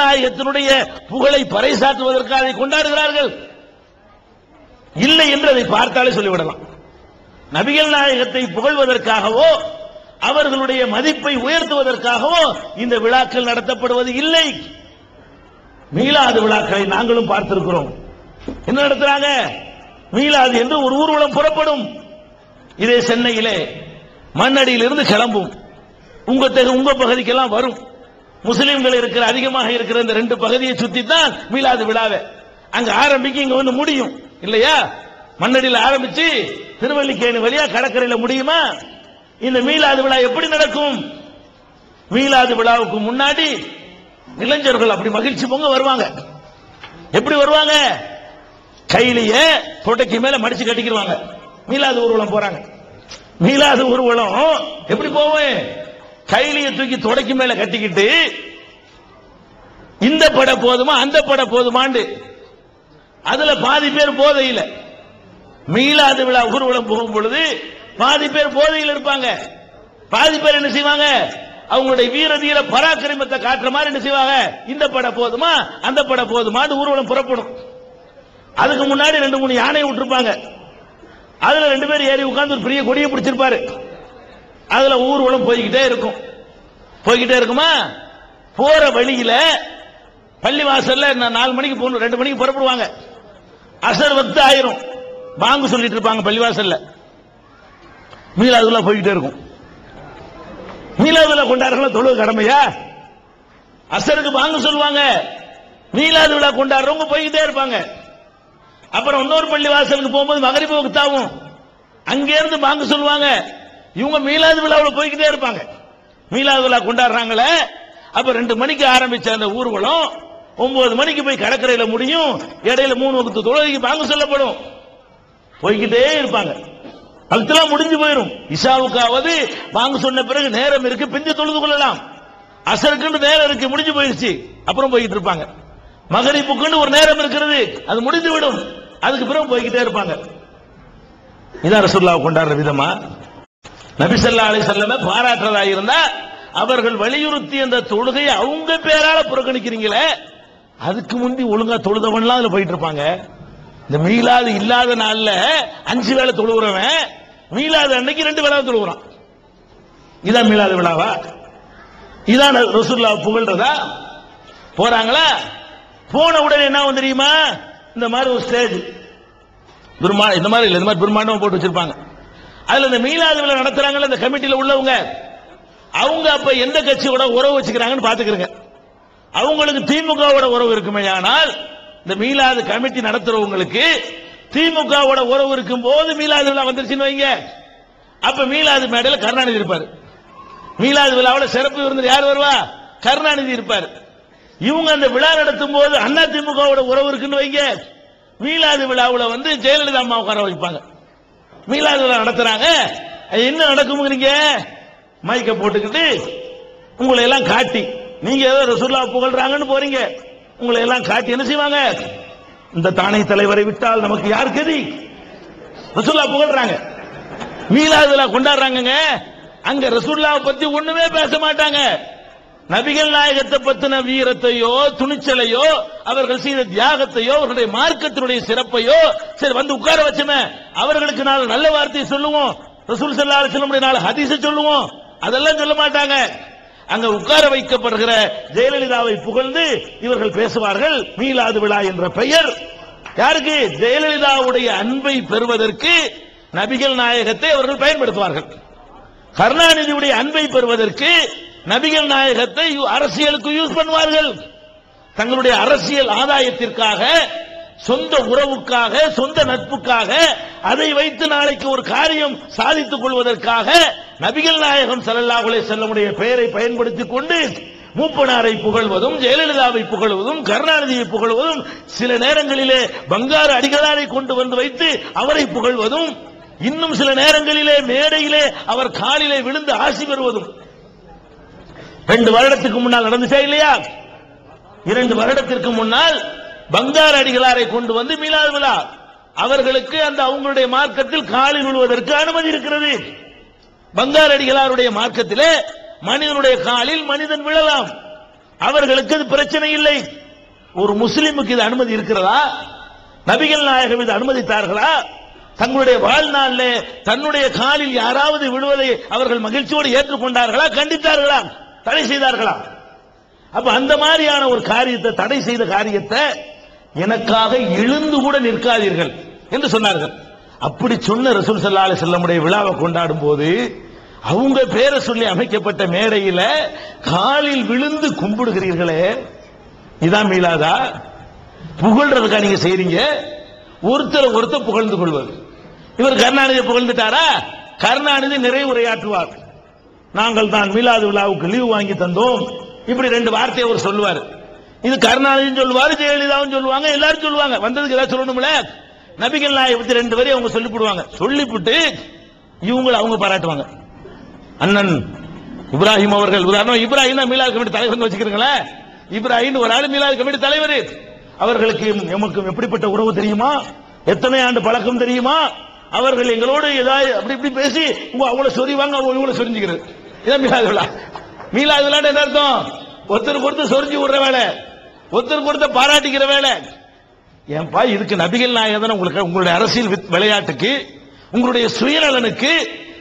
நாயகத்தினுடைய புகழை பறைசாற்றுவதற்காக அதை கொண்டாடுகிறார்கள். இல்லை என்று அதை பார்த்தாலே சொல்லிவிடலாம். நபிகள் நாயகத்தை புகழ்வதற்காகவோ அவர்களுடைய மதிப்பை உயர்த்துவதற்காகவோ இந்த விழாக்கள் நடத்தப்படுவது இல்லை. மீளாது விழாக்களை நாங்களும் பார்த்திருக்கிறோம். என்ன நடத்துறாங்க? மீளாது என்று ஒரு ஊர்வலம் புறப்படும். இதே சென்னையிலே மண்ணடியிலிருந்து கிளம்பும். உங்க உங்க பகுதிக்கெல்லாம் வரும். முஸ்லிம்கள் இருக்கிற அதிகமாக இருக்கிற இந்த ரெண்டு பகுதியை சுத்தி தான் மீளாது விழாவை. அங்க ஆரம்பிக்க இங்க வந்து முடியும். இல்லையா? மண்ணடியில் ஆரம்பிச்சு திருவல்லிக்கேணி வழியா கடற்கரையில முடியுமா? இந்த மீளாது விழா எப்படி நடக்கும்? மீளாது விழாவுக்கு முன்னாடி இளைஞர்கள் அப்படி மகிழ்ச்சி பொங்க வருவாங்க. எப்படி வருவாங்க? கையிலேயே தொட்டைக்கு மேல மடிச்சு கட்டிக்கிடுவாங்க மீளாது ஊர்வலம் போறாங்க. மீளாது ஊர்வலம் எப்படி போவேன் கைலியை தூக்கி தொடக்கி மேல கட்டிக்கிட்டு இந்த பட போதுமா அந்த பட போதுமாண்டு. அதுல பாதி பேர் போதையில். மீளாது விழா ஊர்வலம் போகும் பொழுது பாதி பேர் போதையில் இருப்பாங்க. பாதி பேர் என்ன செய்வாங்க? அவங்களுடைய வீர தீர பராக்கிரமத்தை காட்டுற மாதிரி என்ன செய்வாங்க? இந்த பட போதுமா அந்த பட போதுமா ஊர்வலம் புறப்படும். அதுக்கு முன்னாடி ரெண்டு மூணு யானை விட்டுருப்பாங்க. அதுல ரெண்டு பேர் ஏறி உட்கார்ந்து ஒரு பெரிய கொடியை பிடிச்சிருப்பாரு. அதுல ஊர்வலம் போய்கிட்டே இருக்கும். போய்கிட்டே இருக்குமா? போற வழியில பள்ளி வாசல்ல நாலு மணிக்கு போகணும் ரெண்டு மணிக்கு புறப்படுவாங்க. அசர் வக்து ஆயிரும். பாங்கு சொல்லிட்டு இருப்பாங்க பள்ளிவாசல்ல. மீலாதுல போய்கிட்டே இருக்கும். மீலாதுல கொண்டாடுறதுல தொழுவு கடமையா? அசருக்கு பாங்கு சொல்லுவாங்க. மீலாது விழா கொண்டாடுறவங்க போய்கிட்டே இருப்பாங்க. அப்புறம் இன்னொரு பள்ளி வாசலுக்கு போகும்போது மகரிப்பு வகுத்தாவும் அங்கே இருந்து பாங்கு சொல்லுவாங்க. இவங்க மீலாது விழாவில் போய்கிட்டே இருப்பாங்க. மீலாது விழா கொண்டாடுறாங்களே அப்ப ரெண்டு மணிக்கு ஆரம்பிச்ச அந்த ஊர்வலம் ஒன்பது மணிக்கு போய் கடற்கரையில முடியும் இடையில மூணு வகுத்து தொழுகைக்கு பாங்கு சொல்லப்படும். போய்கிட்டே இருப்பாங்க. அதுக்கெல்லாம் முடிஞ்சு போயிடும் இஷாவுக்காவது வாங்க சொன்ன பிறகு நேரம் இருக்கு பிஞ்சு தொழுது கொள்ளலாம். அசருக்குன்னு நேரம் இருக்கு முடிஞ்சு போயிருச்சு. அப்புறம் போய்கிட்டு இருப்பாங்க. மகரிப்புக்குன்னு ஒரு நேரம் இருக்கிறது அது முடிந்து விடும். அதுக்கு பிறகு போய்கிட்டே இருப்பாங்க. இதான் ரசூல்லாவை கொண்டாடுற விதமா? நபிசல்லா அலி செல்லம பாராட்டுறதா இருந்தா அவர்கள் வலியுறுத்தி அந்த தொழுகையை அவங்க பேரால புறக்கணிக்கிறீங்களே அதுக்கு முந்தி ஒழுங்கா தொழுதவன்லாம் அதுல போயிட்டு இருப்பாங்க இந்த மீளாது இல்லாத நாள்ல அஞ்சு வேளை தொழுகிறவன் மீளாது அன்னைக்கு ரெண்டு வேலை தொழுகிறான் இதான் மீளாத விழாவா? இதான் ரசூல்லா புகழ்றதா? போறாங்களா? போன உடனே என்ன வந்து தெரியுமா? இந்த மாதிரி ஒரு ஸ்டேஜ் பெருமா இந்த மாதிரி இல்ல இந்த மாதிரி பெருமாண்டமா போட்டு வச்சிருப்பாங்க. அதுல இந்த மீளாது விழா நடத்துறாங்கல்ல இந்த கமிட்டியில உள்ளவங்க. அவங்க அப்ப எந்த கட்சியோட உறவு வச்சுக்கிறாங்கன்னு பாத்துக்கிறங்க அவங்களுக்கு திமுகவோட உறவு இருக்குமே ஆனால் இந்த மீளாது கமிட்டி நடத்துறவங்களுக்கு திமுகவோட உறவு இருக்கும் போது மீளாது விழா வந்துருச்சுன்னு வைங்க. அப்ப மீளாது மேடையில் கருணாநிதி இருப்பாரு. மீளாது விழாவில் சிறப்பு விருந்தர் யார் வருவா? கருணாநிதி இருப்பார். இவங்க அந்த விழா நடத்தும் போது அண்ணா திமுகவோட உறவு இருக்குன்னு வைங்க. மீளாது விழாவில் வந்து ஜெயலலிதா அம்மா உட்கார வைப்பாங்க. மீலாதுல நடத்துறாங்க. என்ன நடக்குங்கிறீங்க மைக்க போட்டுக்கிட்டு உங்களை எல்லாம் காட்டி நீங்க ஏதோ ரசூல்லா புகழ்றாங்கன்னு போறீங்க. உங்களை எல்லாம் காட்டி என்ன செய்வாங்க? இந்த தானை தலைவரை விட்டால் நமக்கு யார் கதி? ரசூல்லா புகழ்றாங்க. மீலாதுல கொண்டாடுறாங்கங்க. அங்க ரசூல்லாவை பத்தி ஒண்ணுமே பேச மாட்டாங்க. நபிகள் நாயகத்தை பத்தின வீரத்தையோ துணிச்சலையோ அவர்கள் செய்த தியாகத்தையோ அவர்களுடைய மார்க்கத்தினுடைய சிறப்பையோ சரி வந்து உட்கார வச்சுமே. அவர்களுக்கு நாலு நல்ல வார்த்தையை சொல்லுவோம். ரசூல் சல்லா அலிஸ்லமுடைய நாலு ஹதீஸை சொல்லுவோம். அதெல்லாம் சொல்ல மாட்டாங்க. அங்க உட்கார வைக்கப்படுகிற ஜெயலலிதாவை புகழ்ந்து இவர்கள் பேசுவார்கள். மீளாது விழா என்ற பெயர். யாருக்கு? ஜெயலலிதாவுடைய அன்பை பெறுவதற்கு நபிகள் நாயகத்தை அவர்கள் பயன்படுத்துவார்கள். கருணாநிதியுடைய அன்பை பெறுவதற்கு நபிகள் நாயகத்தை அரசியலுக்கு யூஸ் பண்ணுவார்கள். தங்களுடைய அரசியல் ஆதாயத்திற்காக சொந்த உறவுக்காக சொந்த நட்புக்காக அதை வைத்து நாளைக்கு ஒரு காரியம் சாதித்துக் கொள்வதற்காக நபிகள் நாயகம் ஸல்லல்லாஹு செல்லமுடைய பெயரை பயன்படுத்திக் கொண்டு மூப்பனாரை புகழ்வதும் ஜெயலலிதாவை புகழ்வதும் கருணாநிதியை புகழ்வதும் சில நேரங்களிலே பங்காரு அடிகளாரை கொண்டு வந்து வைத்து அவரை புகழ்வதும் இன்னும் சில நேரங்களிலே மேடையிலே அவர் காலிலே விழுந்து ஆசி பெறுவதும் ரெண்டு வருடத்துக்கு முன்னால் நடந்துச்சா இல்லையா? இரண்டு வருடத்திற்கு முன்னால் பங்கார் அடிகளாரை கொண்டு வந்து மீலாது விழா. அவர்களுக்கு அந்த அவங்களுடைய மார்க்கத்தில் காலில் விழுவதற்கு அனுமதி இருக்கிறது. பங்கார் அடிகளாருடைய மார்க்கத்திலே மனிதனுடைய காலில் மனிதன் விழலாம். அவர்களுக்கு அது பிரச்சனை இல்லை. ஒரு முஸ்லிமுக்கு இது அனுமதி இருக்கிறதா? நபிகள் நாயகம் இது அனுமதித்தார்களா? தங்களுடைய வாழ்நாளில் தன்னுடைய காலில் யாராவது விழுவதை அவர்கள் மகிழ்ச்சியோடு ஏற்றுக்கொண்டார்களா? கண்டித்தார்களா? தடை செய்தார்களா? அப்ப அந்த மாதிரியான ஒரு காரியத்தை தடை செய்த காரியத்தை எனக்காக எழுந்து கூட நிற்காதீர்கள் என்று சொன்னார்கள். அப்படி சொன்ன ரசூல் சல்லா அலைஹி வஸல்லமுடைய விழாவை கொண்டாடும் போது அவங்க பேரை சொல்லி அமைக்கப்பட்ட மேடையில காலில் விழுந்து கும்பிடுகிறீர்களே. இதான் மீளாதா புகழ்றதுக்கா நீங்க செய்றீங்க? ஒருத்தர் ஒருத்தர் புகழ்ந்து கொள்வது. இவர் கருணாநிதி புகழ்ந்துட்டாரா? கருணாநிதி நிறைவுரையாற்றுவார். நாங்கள் தான் மீலாது விழாவுக்கு லீவு வாங்கி தந்தோம். இப்படி ரெண்டு வார்த்தையை அவர் சொல்லுவார். இது கருணாநிதியும் சொல்லுவார் ஜெயலலிதாவும் சொல்லுவாங்க எல்லாரும் சொல்லுவாங்க. வந்ததுக்கு ஏதாவது சொல்லணும்ல? நபிகள் நாயை பத்தி ரெண்டு பேரையும் அவங்க சொல்லிவிடுவாங்க சொல்லிவிட்டு இவங்களை அவங்க பாராட்டுவாங்க. அண்ணன் இப்ராஹிம் அவர்கள் உதாரணம் இப்ராஹிம் தான் மீலாது கமிட்டி தலைவர் வச்சுக்கிறீங்களே? இப்ராஹிம் ஒரு ஆள் மீலாது கமிட்டி தலைவர். அவர்களுக்கு எமக்கு எப்படிப்பட்ட உறவு தெரியுமா? எத்தனை ஆண்டு பழக்கம் தெரியுமா? அவர்கள் எங்களோடு ஏதாவது அப்படி இப்படி பேசி அவங்கள சொறிவாங்க அவங்க இவங்களை சொரிஞ்சுக்கிறது. இதான் மீலாது விழா மீலாது விழான்னு என்ன அர்த்தம்? ஒருத்தர் கொடுத்து சொரிஞ்சு விடுற வேலை. ஒருத்தர் ஒருத்தர் பாராட்டிக்கிற வேலை. ஏன்பா இதுக்கு நபிகள் நாயகன் உங்களுக்கு உங்களுடைய அரசியல் விளையாட்டுக்கு உங்களுடைய சுயநலனுக்கு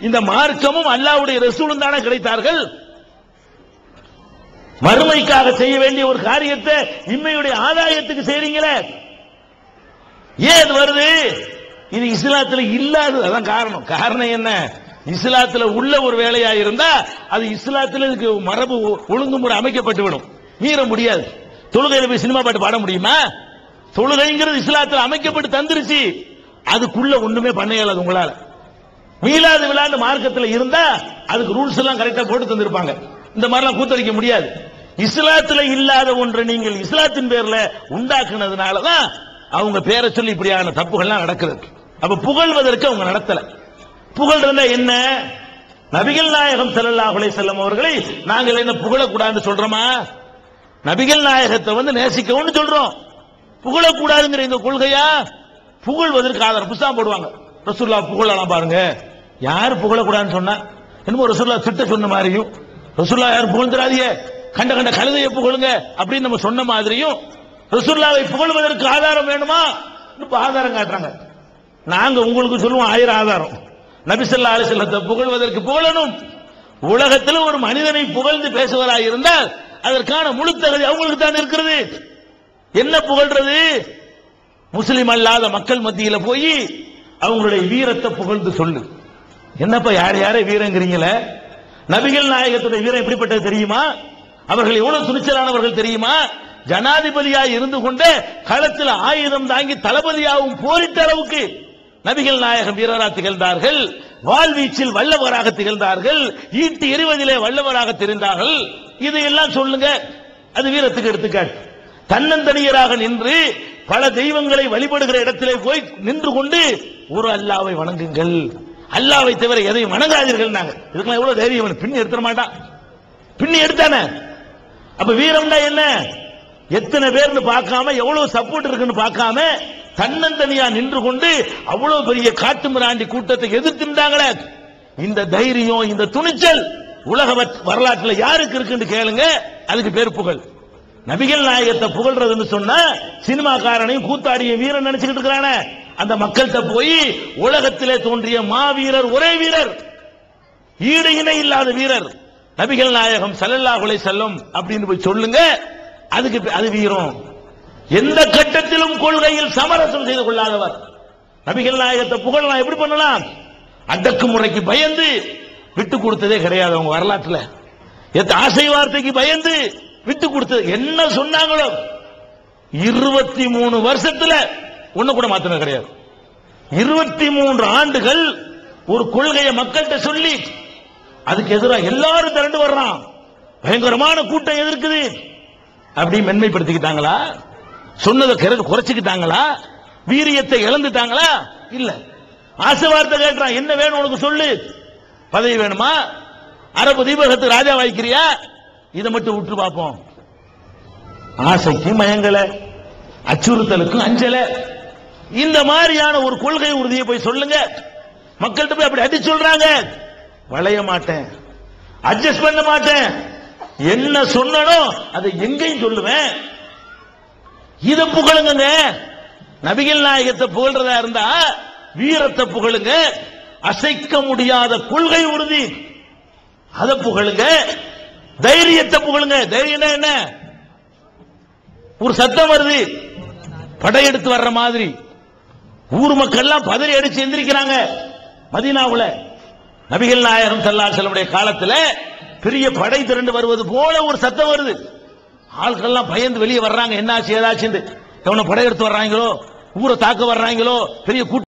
இந்த மார்க்கமும் அல்லாவுடைய ரசூலும் தானே கிடைத்தார்கள்? மறுமைக்காக செய்ய வேண்டிய ஒரு காரியத்தை இம்மையுடைய ஆதாயத்துக்கு செய்றீங்களே? ஏன் வருது? இது இஸ்லாத்துல இல்லாதது. அதான் காரணம். காரணம் என்ன? இஸ்லாத்துல உள்ள ஒரு வேலையா இருந்தா அது இஸ்லாத்துல இதுக்கு மரபு ஒ- ஒழுங்குமுறை அமைக்கப்பட்டு விடும். மீற முடியாது. தொழுகையில போய் சினிமா பாட்டு பாட முடியுமா? தொழுகைங்கிறது இஸ்லாத்துல அமைக்கப்பட்டு தந்துருச்சு. அதுக்குள்ள ஒண்ணுமே பண்ண இயலாது உங்களால. மீளாது விழாண்டு மார்க்கத்தில் இருந்தா அதுக்கு ரூல்ஸ் எல்லாம் கரெக்டா போட்டு தந்திருப்பாங்க. இந்த மாதிரிலாம் கூத்தரிக்க முடியாது. இஸ்லாத்துல இல்லாத ஒன்றை நீங்கள் இஸ்லாத்தின் பேர்ல உண்டாக்குனதுனால தான் அவங்க பேரை சொல்லி இப்படியான தப்புகள்லாம் நடக்குது. அப்ப புகழ்வதற்கு அவங்க நடத்தலை. புகழ்றதுனா என்ன? நபிகள் நாயகம் செல்லல்லாஹுலே செல்லும் அவர்களை நாங்கள் என்ன புகழக்கூடாதுன்னு சொல்றோமா? நபிகள் நாயகத்தை வந்து நேசிக்கவும் சொல்றோம். புகழக்கூடாதுங்கிற இந்த கொள்கையா? புகழ்வதற்கு ஆதாரம். புஸ்தகம் போடுவாங்க. ரசூல்லா புகழலாம் பாருங்க. யார் புகழக்கூடாதுன்னு சொன்னா? என்னமோ ரசூல்லா திட்ட சொன்ன மாதிரியும் ரசூல்லா யாரும் புகழ்ந்துடாதீங்க கண்ட கண்ட கழுதையை புகழுங்க அப்படின்னு நம்ம சொன்ன மாதிரியும் ரசூல்லாவை புகழ்வதற்கு ஆதாரம் வேணுமா? இப்ப ஆதாரம் காட்டுறாங்க. நாங்க உங்களுக்கு சொல்லுவோம் ஆயிரம் ஆதாரம். நபிசல்லா அலிசல்லத்தை புகழ்வதற்கு புகழணும். உலகத்தில் ஒரு மனிதனை புகழ்ந்து பேசுவராக இருந்தால் அதற்கான முழு தகுதி அவங்களுக்கு தான் இருக்கிறது. என்ன புகழ்றது? முஸ்லிம் அல்லாத மக்கள் மத்தியில போய் அவங்களுடைய வீரத்தை புகழ்ந்து சொல்லு. என்னப்பா யார் யாரே வீரங்கிறீங்கள? நபிகள் நாயகத்துடைய வீரம் எப்படிப்பட்டது தெரியுமா? அவர்கள் எவ்வளவு துணிச்சலானவர்கள் தெரியுமா? ஜனாதிபதியாக இருந்து கொண்டு களத்தில் ஆயுதம் தாங்கி தளபதியாகவும் போரிட்ட அளவுக்கு நபிகள் நாயகம் வீரராக திகழ்ந்தார்கள். வாழ்வீச்சில் வல்லவராக திகழ்ந்தார்கள். ஈட்டு எறிவதிலே வல்லவராக தெரிந்தார்கள். இதையெல்லாம் சொல்லுங்க. அது வீரத்துக்கு எடுத்துக்காட்டு. தன்னந்தனியராக நின்று பல தெய்வங்களை வழிபடுகிற இடத்திலே போய் நின்று கொண்டு ஒரு அல்லாவை வணங்குங்கள். அல்லாவை தவிர எதையும் வணங்காதீர்கள் நாங்க. இதுக்கெல்லாம் எவ்வளவு தைரியம் பின்னி எடுத்துட மாட்டான். பின்னி எடுத்தானே? அப்ப வீரம்னா என்ன? எத்தனை பேர்னு பார்க்காம எவ்வளவு சப்போர்ட் இருக்குன்னு பார்க்காம தன்னந்தனியா நின்று கொண்டு அவ்வளவு பெரிய காட்டு மிராண்டி கூட்டத்தை எதிர்த்துட்டாங்களே இந்த தைரியம் இந்த துணிச்சல் உலக வரலாற்றில் யாருக்கு இருக்குன்னு கேளுங்க. அதுக்கு பேர் புகழ். நபிகள் நாயகத்தை புகழ்றதுன்னு சொன்னா சினிமாக்காரனையும் கூத்தாடிய வீரன் நினைச்சுக்கிட்டு இருக்கிறானே. அந்த மக்கள்கிட்ட போய் உலகத்திலே தோன்றிய மாவீரர் ஒரே வீரர். ஈடு இணை இல்லாத வீரர். நபிகள் நாயகம் ஸல்லல்லாஹு அலைஹி செல்லும் அப்படின்னு போய் சொல்லுங்க. அதுக்கு பே- அது வீரம். எந்த கட்டத்திலும் கொள்கையில் சமரசம் செய்து கொள்ளாதவர். நபிகள் நாயகத்தை புகழலாம். எப்படி பண்ணலாம்? அடக்குமுறைக்கு பயந்து விட்டு கொடுத்ததே கிடையாது அவங்க வரலாற்றுல. எத்த ஆசை வார்த்தைக்கு பயந்து விட்டு கொடுத்தது. என்ன சொன்னாங்களோ? இருபத்தி மூணு வருஷத்துல ஒண்ணு கூட மாத்தின கிடையாது. இருபத்தி மூன்று ஆண்டுகள் ஒரு கொள்கையை மக்கள்கிட்ட சொல்லி அதுக்கு எதிராக எல்லாரும் திரண்டு வர்றான். பயங்கரமான கூட்டம் எதிர்க்குது. அப்படி மென்மைப்படுத்திக்கிட்டாங்களா? சொன்னதை கிர- குறைச்சுக்கிட்டாங்களா? வீரியத்தை இழந்துட்டாங்களா? இல்ல. ஆசை வார்த்தை கேட்டான் என்ன வேணும் உனக்கு சொல்லு. பதவி வேணுமா? அரபு தீபகத்துக்கு ராஜா வாய்க்கிறியா? இதை மட்டும் விட்டு பார்ப்போம் ஆசைக்கு மயங்கல. அச்சுறுத்தலுக்கும் அஞ்சல. இந்த மாதிரியான ஒரு கொள்கை உறுதியை போய் சொல்லுங்க. மக்கள்கிட்ட போய் அப்படி அடி சொல்றாங்க. வளைய மாட்டேன். அட்ஜஸ்ட் பண்ண மாட்டேன். என்ன சொன்னனோ அதை எங்கேயும் சொல்லுவேன். இத புகழுங்க நபிகள் நாயகத்தை புகழ்றதா இருந்தா வீரத்தை புகழுங்க. அசைக்க முடியாத கொள்கை உறுதி. அதை புகழுங்க. தைரியத்தை புகழுங்க. தைரியம் என்ன ஒரு சத்தம் வருது. படையெடுத்து வர்ற மாதிரி. ஊர் மக்கள் எல்லாம் பதறி அடிச்சு எந்திரிக்கிறாங்க. மதீனாவுல. நபிகள் நாயகம் ஸல்லல்லாஹு செல்லமுடைய காலத்துல பெரிய படை திரண்டு வருவது போல ஒரு சத்தம் வருது. ஆட்கள் எல்லாம் பயந்து வெளியே வர்றாங்க. என்னாச்சு ஏதாச்சுன்னு. எவனை படையெடுத்து வர்றாங்களோ? ஊரை தாக்க வர்றாங்களோ? பெரிய கூட்டம்